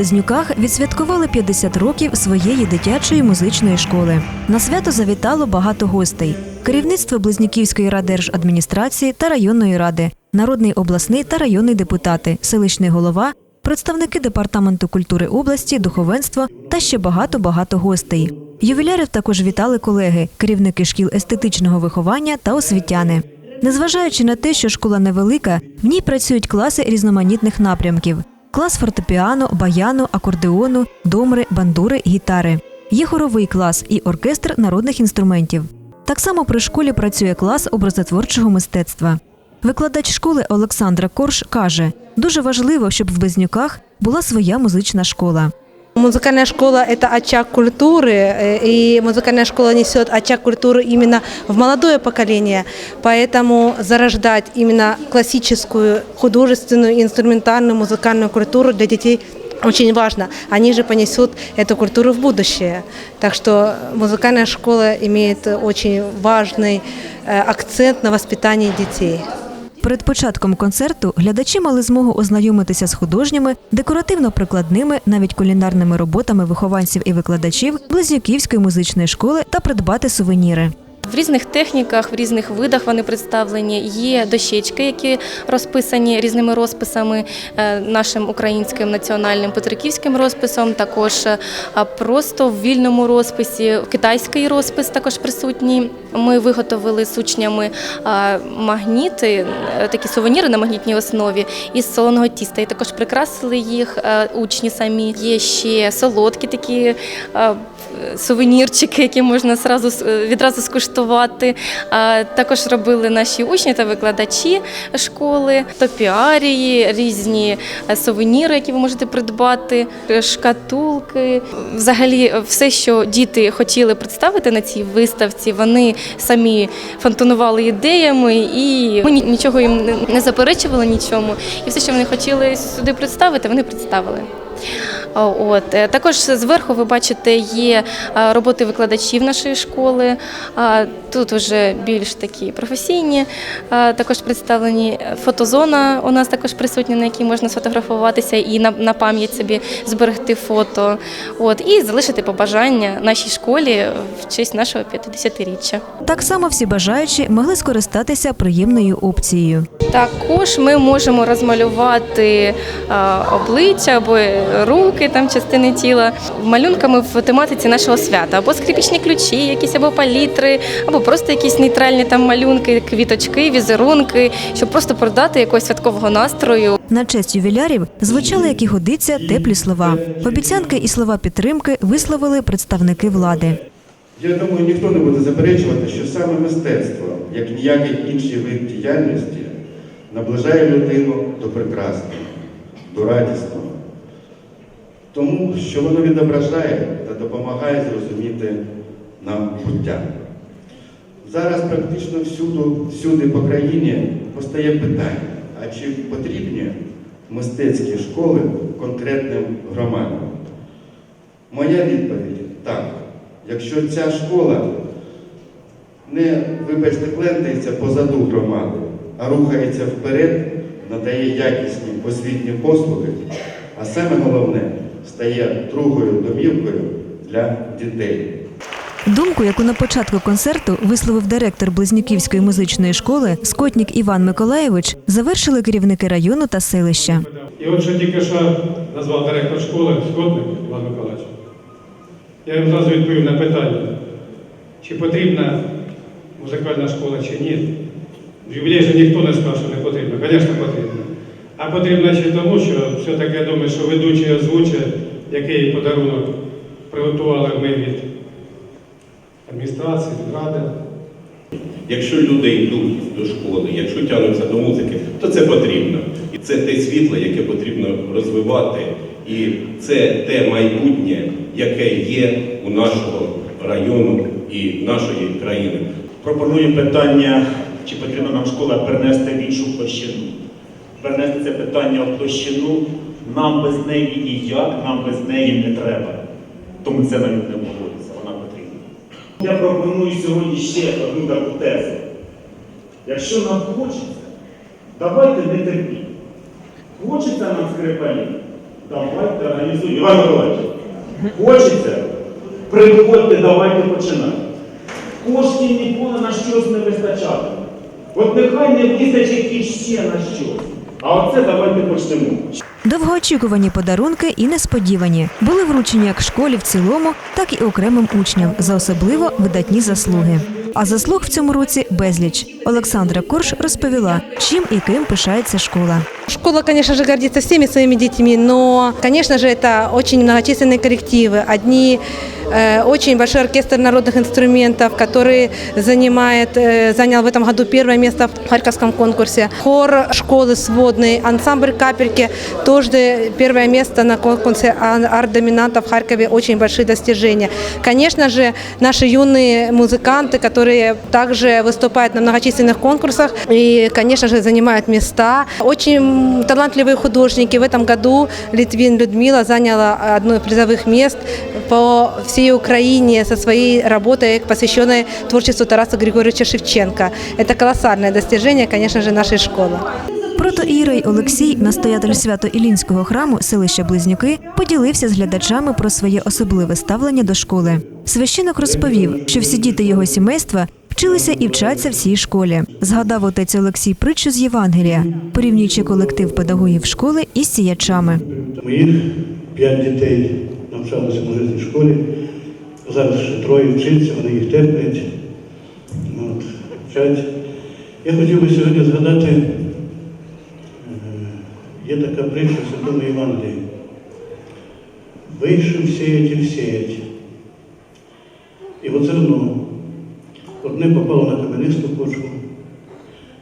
Близнюках відсвяткували 50 років своєї дитячої музичної школи. На свято завітало багато гостей: керівництво Близнюківської райдержадміністрації та районної ради, народний обласний та районний депутати, селищний голова, представники департаменту культури області, духовенство та ще багато багато гостей. Ювілярів також вітали колеги, керівники шкіл естетичного виховання та освітяни. Незважаючи на те, що школа невелика, в ній працюють класи різноманітних напрямків: клас фортепіано, баяну, акордеону, домри, бандури, гітари. Є хоровий клас і оркестр народних інструментів. Так само при школі працює клас образотворчого мистецтва. Викладач школи Олександра Корж каже: дуже важливо, щоб в Близнюках була своя музична школа. Музыкальная школа – это очаг культуры, э, и музыкальная школа несет очаг культуры именно в молодое поколение. Поэтому зарождать именно классическую, художественную, инструментальную, музыкальную культуру для детей очень важно. Они же понесут эту культуру в будущее. Так что музыкальная школа имеет очень важный э, акцент на воспитании детей. Перед початком концерту глядачі мали змогу ознайомитися з художніми, декоративно-прикладними, навіть кулінарними роботами вихованців і викладачів Близнюківської музичної школи та придбати сувеніри. В різних техніках, в різних видах вони представлені. Є дощечки, які розписані різними розписами, е, нашим українським національним петриківським розписом, також е, просто в вільному розписі. Китайський розпис також присутній. Ми виготовили з учнями е, магніти, такі сувеніри на магнітній основі із солоного тіста. І також прикрасили їх учні самі. Є ще солодкі такі сувенірчики, які можна сразу, с- відразу скуштувати. Також робили наші учні та викладачі школи, топіарії, різні е, сувеніри, які ви можете придбати, е, шкатулки. Взагалі, все, що діти хотіли представити на цій виставці, вони самі фонтанували ідеями, і ми нічого їм не заперечували нічому. І все, що вони хотіли сюди представити, вони представили. От е, також зверху ви бачите є е, роботи викладачів нашої школи. Тут вже більш такі професійні. Також представлені фотозона. У нас також присутня, на якій можна сфотографуватися і на, на пам'ять собі зберегти фото. От і залишити побажання нашій школі в честь нашого 50-річчя. Так само всі бажаючі могли скористатися приємною опцією. Також ми можемо розмалювати обличчя або руки, там частини тіла малюнками в тематиці нашого свята, або скрипічні ключі, якісь або палітри, або просто якісь нейтральні там малюнки, квіточки, візерунки, щоб просто продати якогось святкового настрою. На честь ювілярів звучали, як і годиться, теплі слова. Обіцянки і слова підтримки висловили представники влади. Я думаю, ніхто не буде заперечувати, що саме мистецтво, як ніякий інший вид діяльності, наближає людину до прекрасного, до радісного. Тому що воно відображає та допомагає зрозуміти нам буття. Зараз практично всюди, всюди по країні постає питання, а чи потрібні мистецькі школи конкретним громадам? Моя відповідь так. Якщо ця школа не, вибачте, клентається позаду громади, а рухається вперед, надає якісні освітні послуги, а саме головне стає другою домівкою для дітей. Думку, яку на початку концерту висловив директор Близнюківської музичної школи Скотнік Іван Миколаєвич, завершили керівники району та селища. І от що тільки що назвав директор школи Скотник Іван Миколаївич. Я їм зразу відповів на питання, чи потрібна музикальна школа чи ні. В ювілей же ніхто не сказав, що не потрібно. Звісно, потрібно. А потрібно ще тому, що все-таки я думаю, що ведучий озвучить, який подарунок приготували ми від адміністрації, від ради. Якщо люди йдуть до школи, якщо тягнуться до музики, то це потрібно. І це те світло, яке потрібно розвивати. І це те майбутнє, яке є у нашого району і нашої країни. Пропоную питання, чи потрібна нам школа перенести в іншу площину. Перенести це питання в площину, нам без неї ніяк, нам без неї не треба. Тому це навіть не обговорюється, вона потрібна. Я пропоную сьогодні ще одну таку тезу. Якщо нам хочеться, давайте не терпіть. Хочеться нам скрипалів, Давайте організуємо. Іван Миколаївич, хочеться? Приходьте, давайте починати. Коштів ніколи на щось не вистачатиме. От нехай не вистачить іще на щось. А оце давайте почнемо. Довгоочікувані подарунки і несподівані були вручені як школі в цілому, так і окремим учням за особливо видатні заслуги. А заслуг в цьому році безліч. Олександра Корж розповіла, чим і ким пишається школа. Школа, конечно же, гордится всеми своими детьми, но, конечно же, это очень многочисленные коллективы. Одни э, очень большой оркестр народных инструментов, который занимает, э, занял в этом году первое место в Харьковском конкурсе. Хор школы сводный, ансамбль капельки тоже первое место на конкурсе арт-доминанта в Харькове. Очень большие достижения. Конечно же, наши юные музыканты, которые также выступают на многочисленных конкурсах и, конечно же, занимают места. Очень талантливые художники. В этом году Литвин Людмила заняла одно из призовых мест по всей Украине со своей работой, посвященной творчеству Тараса Григорьевича Шевченко. Это колоссальное достижение, конечно же, нашей школы. Протоірей Олексій, настоятель свято-Ілінського храму селища Близнюки, поділився з глядачами про своє особливе ставлення до школи. Священок розповів, що всі діти його сімейства вчилися і вчаться в цій школі. Згадав отець Олексій притчу з Євангелія, порівнюючи колектив педагогів школи із сіячами. Моїх п'ять дітей навчалися в школі. Зараз ще троє вчиться, вони їх терплять, от, вчать. Я хотів би сьогодні згадати, е, є така притча в Святому Євангелії. Вийшов сіять і всіять. І от зерно одне попало на кам'янисту почву,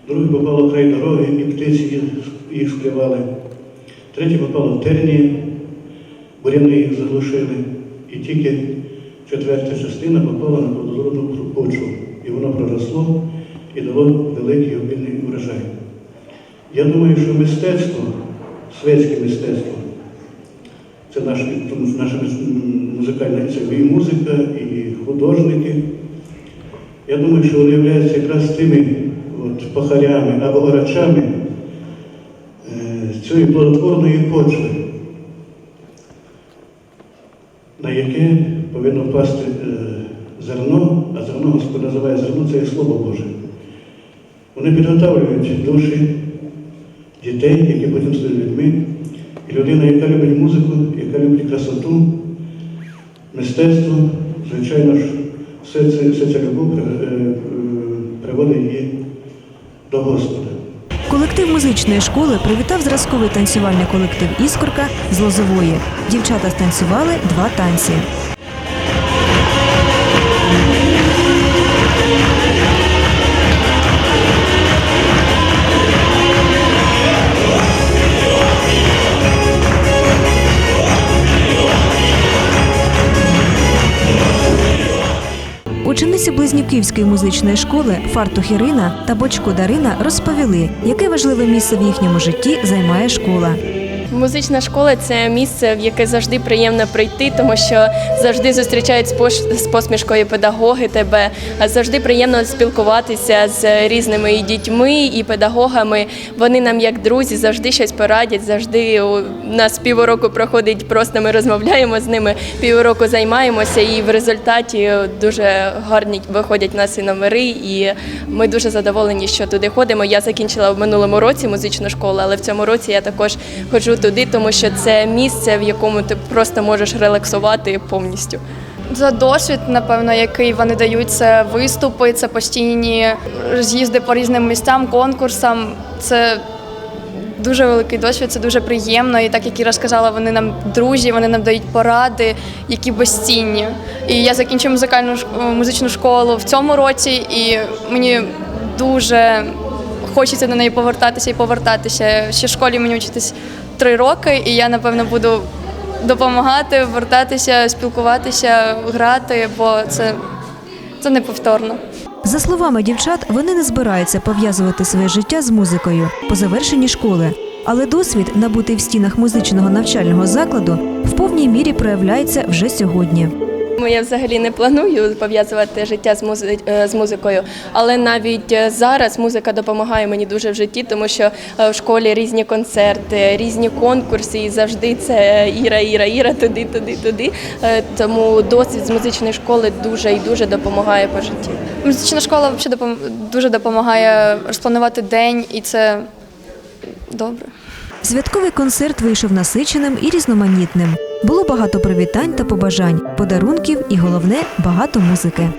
друге попало край дороги, і птиці їх склювали. Третє попало в терні, буряни їх заглушили, і тільки четверта частина попала на плодородну почву, і воно проросло і дало великий обільний урожай. Я думаю, що мистецтво, светське мистецтво, це наш, наша м, музикальна це і музика, і художники. Я думаю, що вони являються якраз тими от, пахарями або орачами е, цієї плодотворної почви, на яке повинно впасти е, зерно, а зерно Господь називає зерно це є Слово Боже. Вони підготовлюють душі дітей, які потім стають людьми. І людина, яка любить музику, яка любить красоту, мистецтво, звичайно ж, все це, все ця любов е, е, приводить її до Господа. Колектив музичної школи привітав зразковий танцювальний колектив Іскорка з Лозової. Дівчата станцювали два танці. Учениці Близнюківської музичної школи Фартух Ірина та Бочко Дарина розповіли, яке важливе місце в їхньому житті займає школа. Музична школа це місце, в яке завжди приємно прийти, тому що завжди зустрічають з посмішкою педагоги тебе. а Завжди приємно спілкуватися з різними і дітьми і педагогами. Вони нам як друзі завжди щось порадять. Завжди у нас півроку проходить, просто ми розмовляємо з ними. Півроку займаємося, і в результаті дуже гарні виходять нас і номери. І ми дуже задоволені, що туди ходимо. Я закінчила в минулому році музичну школу, але в цьому році я також ходжу туди, тому що це місце, в якому ти просто можеш релаксувати повністю. За досвід, напевно, який вони дають, це виступи, це постійні з'їзди по різним місцям, конкурсам. Це дуже великий досвід, це дуже приємно. І так як Іра сказала, вони нам друзі, вони нам дають поради, які безцінні. І я закінчую музикальну музичну школу в цьому році, і мені дуже хочеться до неї повертатися і повертатися. Ще в школі мені вчитись три роки, і я напевно буду допомагати, вертатися, спілкуватися, грати, бо це, це неповторно. За словами дівчат, вони не збираються пов'язувати своє життя з музикою по завершенні школи. Але досвід, набутий в стінах музичного навчального закладу, в повній мірі проявляється вже сьогодні. Я взагалі не планую пов'язувати життя з, музи... е, з музикою, але навіть е, зараз музика допомагає мені дуже в житті, тому що е, в школі різні концерти, різні конкурси, і завжди це Іра, Іра, Іра, туди, туди, туди. Тому досвід з музичної школи дуже і дуже допомагає по житті. Музична школа взагалі допом- дуже допомагає розпланувати день, і це добре. Святковий концерт вийшов насиченим і різноманітним. Було багато привітань та побажань, подарунків і головне багато музики.